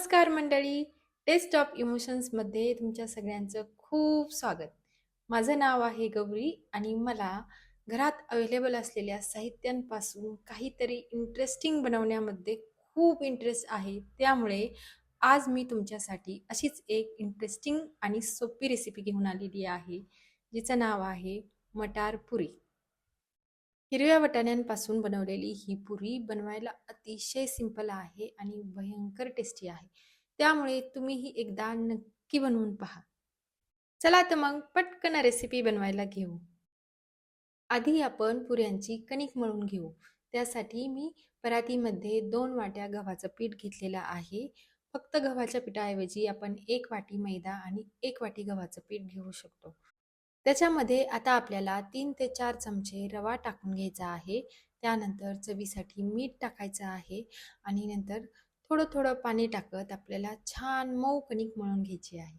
नमस्कार मंडळी. Taste of इमोशन्समध्ये तुमच्या सगळ्यांचं खूप स्वागत. माझं नाव आहे गौरी आणि मला घरात अवेलेबल असलेल्या साहित्यांपासून काहीतरी इंटरेस्टिंग बनवण्यामध्ये खूप इंटरेस्ट आहे. त्यामुळे आज मी तुमच्यासाठी अशीच एक इंटरेस्टिंग आणि सोपी रेसिपी घेऊन आलेली आहे जिचं नाव आहे मटार पुरी. हिरव्या वाटाण्यांपासून बनवलेली ही पुरी बनवायला अतिशय सिंपल आहे आणि भयंकर टेस्टी आहे. त्यामुळे तुम्हीही एकदा नक्की बनवून पहा. चला तर मग पटकन रेसिपी बनवायला घेऊ. आधी आपण पुऱ्यांची कणिक मळून घेऊ. त्यासाठी मी परातीमध्ये दोन वाट्या गव्हाचं पीठ घेतलेलं आहे. फक्त गव्हाच्या पिठाऐवजी आपण एक वाटी मैदा आणि एक वाटी गव्हाचं पीठ घेऊ शकतो. त्याच्यामध्ये आता आपल्याला तीन ते चार चमचे रवा टाकून घ्यायचा आहे. त्यानंतर चवीसाठी मीठ टाकायचं आहे आणि नंतर थोडं थोडं पाणी टाकत आपल्याला छान मऊ कणिक मळून घ्यायची आहे.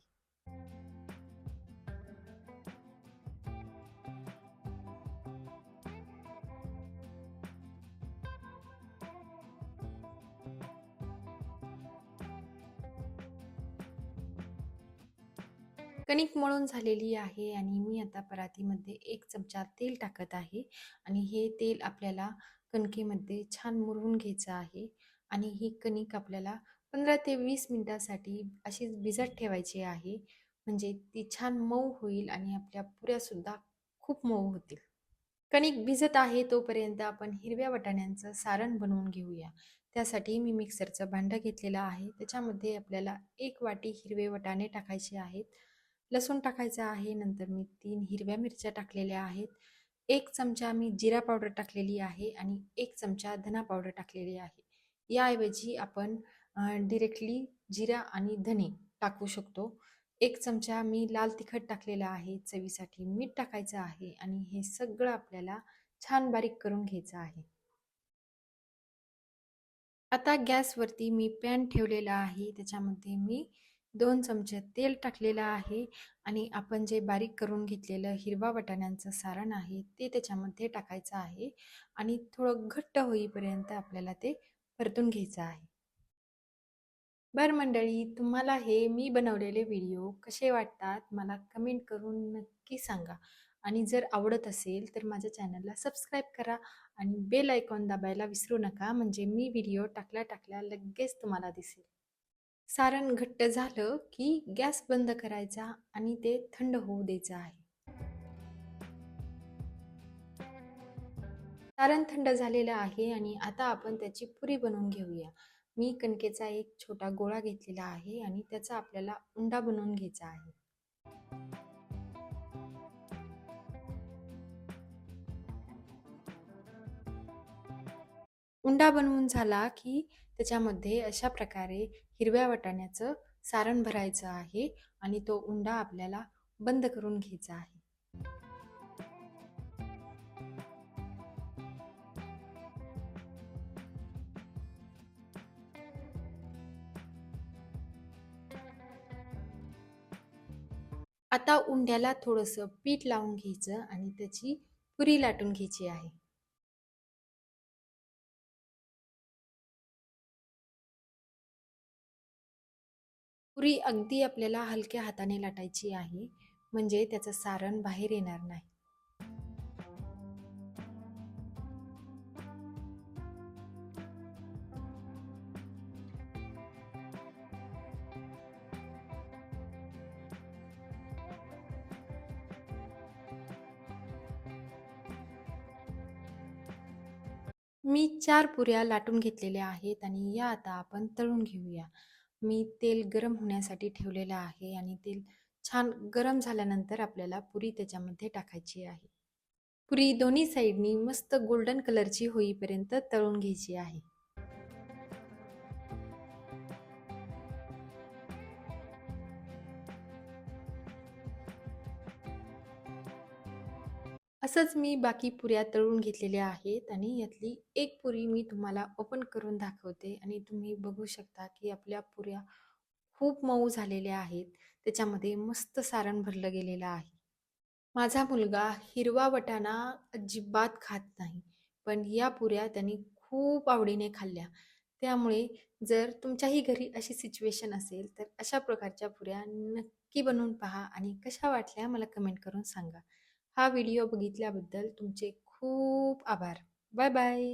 कणिक मळून झालेली आहे आणि मी आता परातीमध्ये एक चमचा तेल टाकत आहे. आणि हे तेल आपल्याला कणकेमध्ये छान मुरवून घ्यायचं आहे. आणि ही कणिक आपल्याला पंधरा ते वीस मिनटासाठी अशीच भिजत ठेवायची आहे. म्हणजे ती छान मऊ होईल आणि आपल्या पुऱ्यासुद्धा खूप मऊ होतील. कणिक भिजत आहे तोपर्यंत आपण हिरव्या वाटाण्यांचं सारण बनवून घेऊया. त्यासाठी मी मिक्सरचं भांडं घेतलेलं आहे. त्याच्यामध्ये आपल्याला एक वाटी हिरवे वटाणे टाकायचे आहेत. लसूण टाकायचा आहे नंतर मी तीन हिरव्या मिरच्या टाकलेल्या आहेत. एक चमचा मी जिरा पावडर टाकलेली आहे आणि एक चमचा धना पावडर टाकलेली आहे. याऐवजी आपण डिरेक्टली जिरा आणि धने टाकू शकतो. एक चमचा मी लाल तिखट टाकलेला आहे चवीसाठी मीठ टाकायचं आहे आणि हे सगळं आपल्याला छान बारीक करून घ्यायचं आहे. आता गॅसवरती मी पॅन ठेवलेला आहे त्याच्यामध्ये मी दोन चमचे तेल टाकलेलं आहे आणि आपण जे बारीक करून घेतलेलं हिरवा वटाण्यांचं सारण आहे ते त्याच्यामध्ये टाकायचं आहे आणि थोडं घट्ट होईपर्यंत आपल्याला ते परतून घ्यायचं आहे. बर मंडळी तुम्हाला हे मी बनवलेले व्हिडिओ कसे वाटतात मला कमेंट करून नक्की सांगा आणि जर आवडत असेल तर माझ्या चॅनलला सबस्क्राईब करा आणि बेल आयकॉन दाबायला विसरू नका म्हणजे मी व्हिडिओ टाकल्या टाकल्या लगेच तुम्हाला दिसेल. सारण घट्ट झालं की गॅस बंद करायचा आणि ते थंड होऊ द्यायचं आहे. सारण थंड झालेलं आहे आणि आता आपण त्याची पुरी बनवून घेऊया. मी कणकेचा एक छोटा गोळा घेतलेला आहे आणि त्याचा आपल्याला उंडा बनवून घ्यायचा आहे. उंडा बनवून झाला की त्याच्यामध्ये अशा प्रकारे हिरव्या वाटाण्याचं सारण भरायचं आहे आणि तो उंडा आपल्याला बंद करून घ्यायचा आहे. आता उंड्याला थोडंसं पीठ लावून घ्यायचं आणि त्याची पुरी लाटून घ्यायची आहे. पुरी अगदी आपल्याला हलक्या हाताने लाटायची आहे म्हणजे त्याचं सारण बाहेर येणार नाही. मी चार पुऱ्या लाटून घेतलेल्या आहेत आणि या आता आपण तळून घेऊया. मी तेल गरम होण्यासाठी ठेवलेलं आहे आणि तेल छान गरम झाल्यानंतर आपल्याला पुरी त्याच्यामध्ये टाकायची आहे. पुरी दोन्ही साईडनी मस्त गोल्डन कलरची होईपर्यंत तळून घ्यायची आहे. असंच मी बाकी पुऱ्या तळून घेतलेल्या आहेत आणि यातली एक पुरी मी तुम्हाला ओपन करून दाखवते आणि तुम्ही बघू शकता की आपल्या पुऱ्या खूप मऊ झालेल्या आहेत. त्याच्यामध्ये मस्त सारण भरलं गेलेलं आहे. माझा मुलगा हिरवा वटाणा अजिबात खात नाही पण या पुऱ्या त्यांनी खूप आवडीने खाल्ल्या. त्यामुळे जर तुमच्याही घरी अशी सिच्युएशन असेल तर अशा प्रकारच्या पुऱ्या नक्की बनवून पहा आणि कशा वाटल्या मला कमेंट करून सांगा. हा व्हिडिओ बघितल्याबद्दल तुमचे खूप आभार. Bye bye.